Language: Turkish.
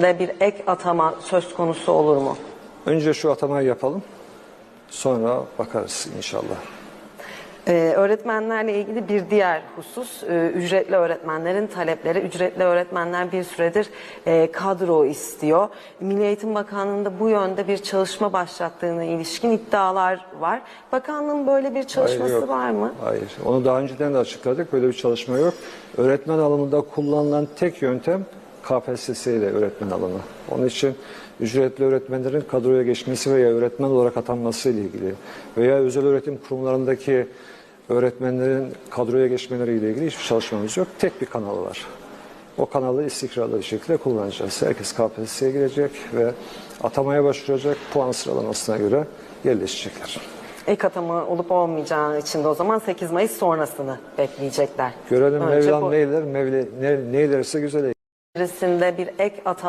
bir ek atama söz konusu olur mu? Önce şu atamayı yapalım. Sonra bakarız inşallah. Ee, öğretmenlerle ilgili bir diğer husus e, ücretli öğretmenlerin talepleri. Ücretli öğretmenler bir süredir e, kadro istiyor. Milli Eğitim Bakanlığı'nda bu yönde bir çalışma başlattığına ilişkin iddialar var. Bakanlığın böyle bir çalışması Hayır, yok. var mı? Hayır. Onu daha önceden de açıkladık. Böyle bir çalışma yok. Öğretmen alımında kullanılan tek yöntem KPSS ile öğretmen alımı. Onun için ücretli öğretmenlerin kadroya geçmesi veya öğretmen olarak atanması ile ilgili veya özel öğretim kurumlarındaki öğretmenlerin kadroya geçmeleri ile ilgili hiçbir çalışmamız yok. Tek bir kanal var. O kanalı istikrarlı bir şekilde kullanacağız. Herkes KPSS'ye girecek ve atamaya başvuracak. Puan sıralamasına göre yerleşecekler. Ek atama olup olmayacağı için de o zaman 8 Mayıs sonrasını bekleyecekler. Görelim Önce Mevlam bu- neyler, Mevle, ne, neylerse güzel içerisinde bir ek atama